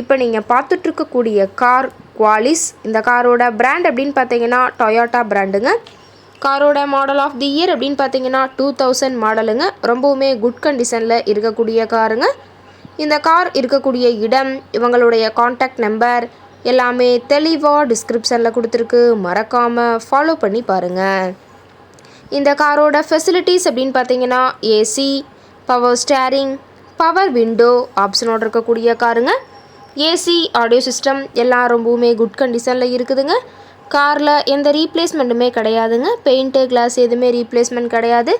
இப்போ நீங்கள் பார்த்துட்ருக்கக்கூடிய car Qualis இந்த காரோட பிராண்ட் அப்படின்னு பார்த்தீங்கன்னா டொயோட்டா பிராண்டுங்க காரோட மாடல் ஆஃப் தி இயர் அப்படின்னு பார்த்தீங்கன்னா டூ தௌசண்ட் மாடலுங்க ரொம்பவுமே குட் கண்டிஷனில் இருக்கக்கூடிய காருங்க. இந்த கார் இருக்கக்கூடிய இடம் இவங்களுடைய காண்டாக்ட் நம்பர் எல்லாமே தெளிவாக டிஸ்கிரிப்ஷனில் கொடுத்துருக்கு. மறக்காமல் ஃபாலோ பண்ணி பாருங்கள் இந்த காரோட ஃபெசிலிட்டிஸ் அப்படின்னு பார்த்தீங்கன்னா AC power steering power window ஆப்ஷனோடு இருக்கக்கூடிய காருங்க. ஏசி ஆடியோ சிஸ்டம் எல்லாம் ரொம்பவுமே குட் கண்டிஷனில் இருக்குதுங்க. காரில் எந்த ரீப்ளேஸ்மெண்ட்டுமே கிடையாதுங்க. பெயிண்ட்டு கிளாஸ் எதுவுமே ரீப்ளேஸ்மெண்ட் கிடையாது.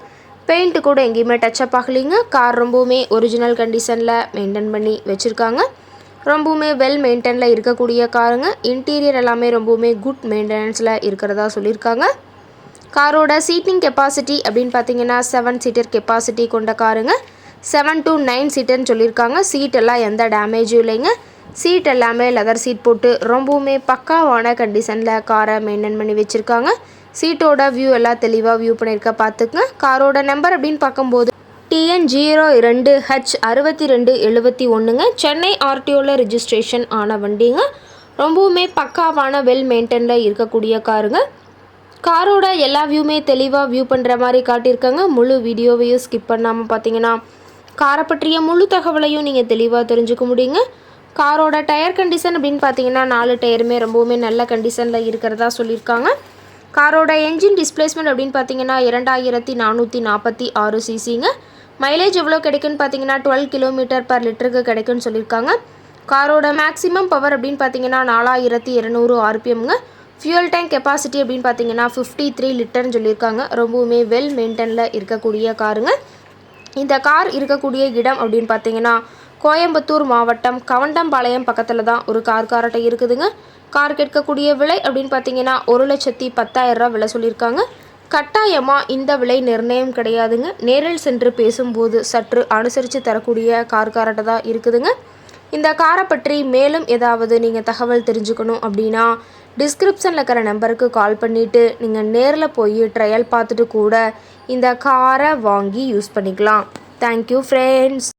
பெயிண்ட்டு கூட எங்கேயுமே டச்சப் ஆகலைங்க. கார் ரொம்பவுமே ஒரிஜினல் கண்டிஷனில் மெயின்டைன் பண்ணி வச்சுருக்காங்க. ரொம்பவுமே வெல் மெயின்டெனில் இருக்கக்கூடிய காருங்க. இன்டீரியர் எல்லாமே ரொம்பவுமே குட் மெயின்டெனன்ஸில் இருக்கிறதா சொல்லியிருக்காங்க. காரோட சீட்டிங் கெப்பாசிட்டி அப்படின்னு பார்த்தீங்கன்னா செவன் சீட்டர் கெப்பாசிட்டி கொண்ட காருங்க. செவன் டு நைன் சீட்டர்னு சொல்லியிருக்காங்க. சீட் எல்லாம் எந்த டேமேஜும் இல்லைங்க. சீட் எல்லாமே லெதர் சீட் போட்டு ரொம்பவுமே பக்காவான கண்டிஷனில் காரை மெயின்டைன் பண்ணி வச்சுருக்காங்க. சீட்டோட வியூ எல்லாம் தெளிவாக வியூ பண்ணியிருக்க பார்த்துக்குங்க. காரோட நம்பர் அப்படின்னு பார்க்கும்போது டிஎன் ஜீரோ ரெண்டு ஹெச் அறுபத்தி ரெண்டு எழுபத்தி ஒன்றுங்க சென்னை ஆர்டிஓவில் ரிஜிஸ்ட்ரேஷன் ஆன வண்டிங்க. ரொம்பவுமே பக்காவான வெல் மெயின்டெனில் இருக்கக்கூடிய காருங்க. காரோட எல்லா வியூமே தெளிவாக வியூ பண்ணுற மாதிரி காட்டியிருக்காங்க. முழு வீடியோவையும் ஸ்கிப் பண்ணாமல் பார்த்தீங்கன்னா காரை பற்றிய முழு தகவலையும் நீங்கள் தெளிவாக தெரிஞ்சுக்க முடியுங்க. காரோட டயர் கண்டிஷன் அப்படின்னு பார்த்தீங்கன்னா நாலு டயருமே ரொம்பவுமே நல்ல கண்டிஷனில் இருக்கிறதா சொல்லியிருக்காங்க. காரோட என்ஜின் டிஸ்பிளேஸ்மெண்ட் அப்படின்னு பார்த்தீங்கன்னா இரண்டாயிரத்தி நானூற்றி நாற்பத்தி ஆறு சிசிங்க. மைலேஜ் எவ்வளோ கிடைக்குன்னு பார்த்தீங்கன்னா டுவெல் கிலோமீட்டர் பர் லிட்டருக்கு கிடைக்குன்னு சொல்லியிருக்காங்க. காரோட மேக்ஸிமம் பவர் அப்படின்னு பார்த்தீங்கன்னா நாலாயிரத்தி இரநூறு ஆர்பிஎம்ங்க. ஃபியூல் டேங்க் கெப்பாசிட்டி அப்படின்னு பார்த்தீங்கன்னா ஃபிஃப்டி த்ரீ லிட்டர்னு சொல்லியிருக்காங்க. ரொம்பவுமே வெல் மெயின்டெனில் இருக்கக்கூடிய காருங்க. இந்த கார் இருக்கக்கூடிய இடம் அப்படின்னு பார்த்தீங்கன்னா கோயம்புத்தூர் மாவட்டம் கவண்டம்பாளையம் பக்கத்தில் தான் ஒரு கார் காரட்டை இருக்குதுங்க. கார் கேட்கக்கூடிய விலை அப்படின்னு பார்த்தீங்கன்னா ஒரு லட்சத்தி பத்தாயிரரூபா விலை சொல்லியிருக்காங்க. கட்டாயமாக இந்த விலை நிர்ணயம் கிடையாதுங்க. நேரில் சென்று பேசும்போது சற்று அனுசரித்து தரக்கூடிய கார் காரட்டை தான் இருக்குதுங்க. இந்த காரை பற்றி மேலும் ஏதாவது நீங்கள் தகவல் தெரிஞ்சுக்கணும் அப்படின்னா டிஸ்கிரிப்ஷனில் இருக்கிற நம்பருக்கு கால் பண்ணிவிட்டு நீங்கள் நேரில் போய் ட்ரையல் பார்த்துட்டு கூட இந்த காரை வாங்கி யூஸ் பண்ணிக்கலாம். Thank you friends